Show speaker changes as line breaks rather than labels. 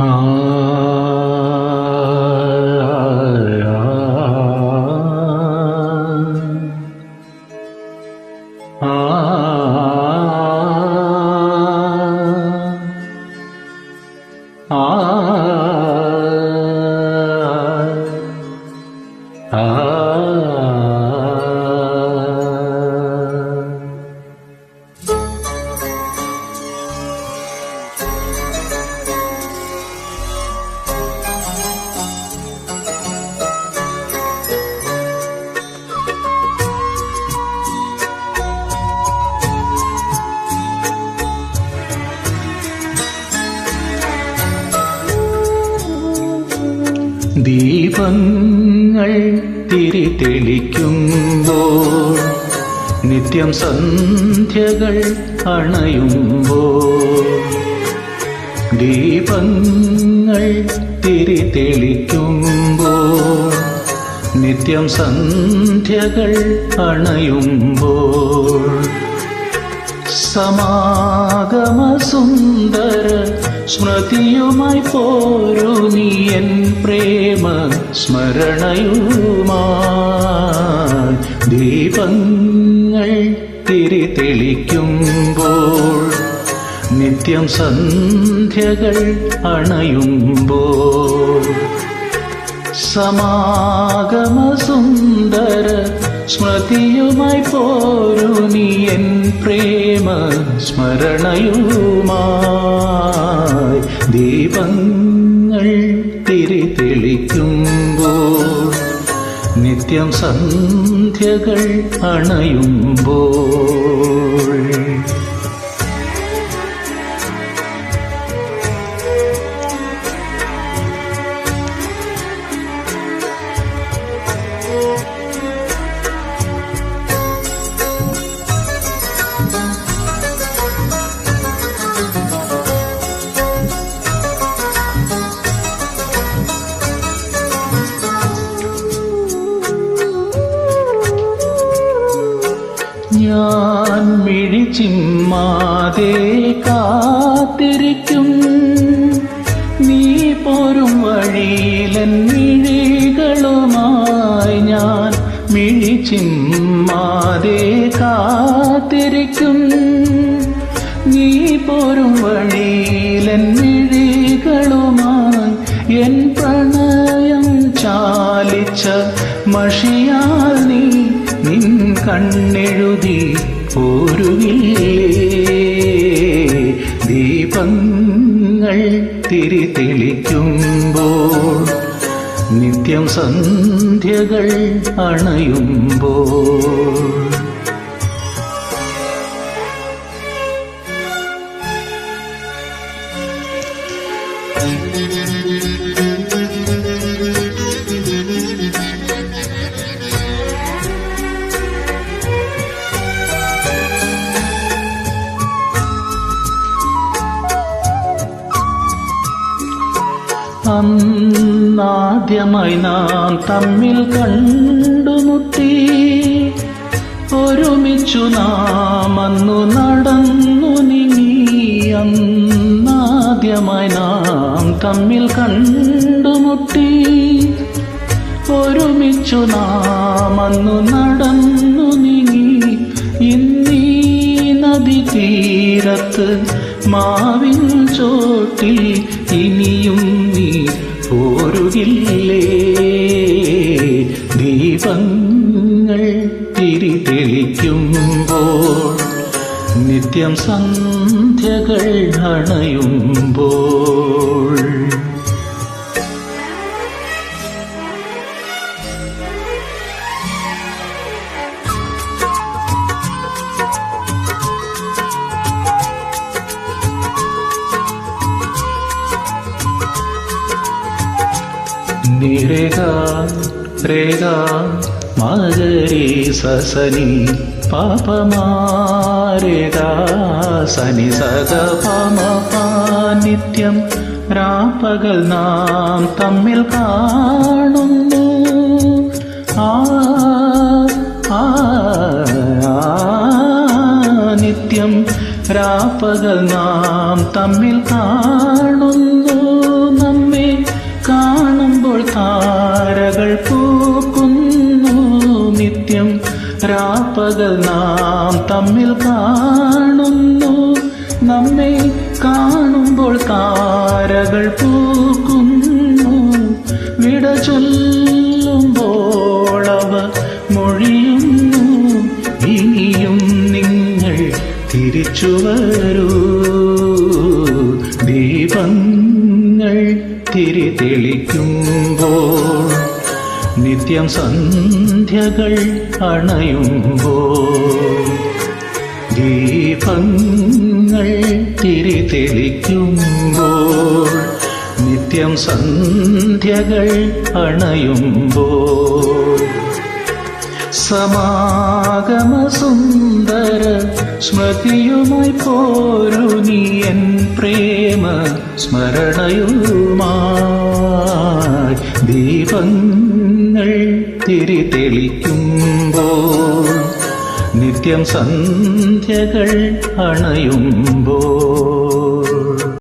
啊。ദീപങ്ങൾ തിരി തെളിക്കുമ്പോൾ നിത്യം സന്ധ്യകൾ അണയുമ്പോൾ ദീപങ്ങൾ തിരി തെളിക്കുമ്പോൾ നിത്യം സന്ധ്യകൾ അണയുമ്പോൾ സമാഗമസുന്ദര സ്മൃതിയുമായി പോരു നീ എൻ പ്രേമ സ്മരണയുമായി ദീപങ്ങൾ തിരിതെളിക്കുമ്പോൾ നിത്യം സന്ധ്യകൾ അണയുമ്പോൾ സമാഗമസുന്ദര സ്മൃതിയുമായി പോരു നീ എൻ പ്രേമ സ്മരണയുമായി ദീപങ്ങൾ തിരിതെളിക്കുമ്പോൾ നിത്യം സന്ധ്യകൾ അണയുമ്പോൾ കാത്തിരിക്കും നീ പോരും വഴിയിലൻ മിഴികളുമായി ഞാൻ മിഴിച്ചിമ്മാതെ കാത്തിരിക്കും. നീ പോരും വഴിയിലൻ മിഴികളുമായി എൻ പ്രണയം ചാലിച്ച മഷിയാൽ നീ നിൻ കണ്ണെഴുതി പോരുകില്ലേ തിരിതെളിക്കുമ്പോൾ നിത്യം സന്ധ്യകൾ അണയുമ്പോൾ. അന്നാദ്യമായി നാം തമ്മിൽ കണ്ടുമുട്ടി. ഒരുമിച്ചു നാം അന്നു നടന്നു നീങ്ങി. അന്നാദ്യമായി നാം തമ്മിൽ കണ്ടുമുട്ടി. ഒരുമിച്ചു നാം അന്നു നടന്നു നീങ്ങി. ഇന്നീ നദി തീരത്ത് മാവിൻ ചോട്ടിൽ ഇനിയും നീ പോരുകില്ലേ? ദീപങ്ങൾ തിരിതെളിക്കുമ്പോൾ നിത്യം സന്ധ്യകൾ അണയുമ്പോൾ നിരേക രേഖ മകരി സസനി പാപമാരേക സനി സഗ പമ നിത്യം രാപ്പകൽ നാം തമ്മിൽ കാണുന്നു. ആ, ആ, നിത്യം രാപ്പകൽ നാം തമ്മിൽ കാണുന്നു. രാപ്പകൽ നാം തമ്മിൽ കാണുന്നു. നമ്മെ കാണുമ്പോൾ താരകൾ പൂക്കുന്നു. വിട ചൊല്ലുമ്പോൾ അവ മൊഴിയുന്നു. ഇനിയും നിങ്ങൾ തിരിച്ചു വരൂ. ദീപങ്ങൾ തിരി തെളിക്കുമ്പോൾ നിത്യം സന്ധ്യകൾ അണയുമ്പോൾ ദീപങ്ങൾ തിരി തെളിക്കുമ്പോൾ നിത്യം സന്ധ്യകൾ അണയുമ്പോൾ സമാഗമ സുന്ദര സ്മൃതിയുമായി പോരു നീ എൻ പ്രേമ സ്മരണയുമായി ദീപങ്ങൾ തിരി തെളിക്കുമ്പോൾ നിത്യം സന്ധ്യകൾ അണയുമ്പോൾ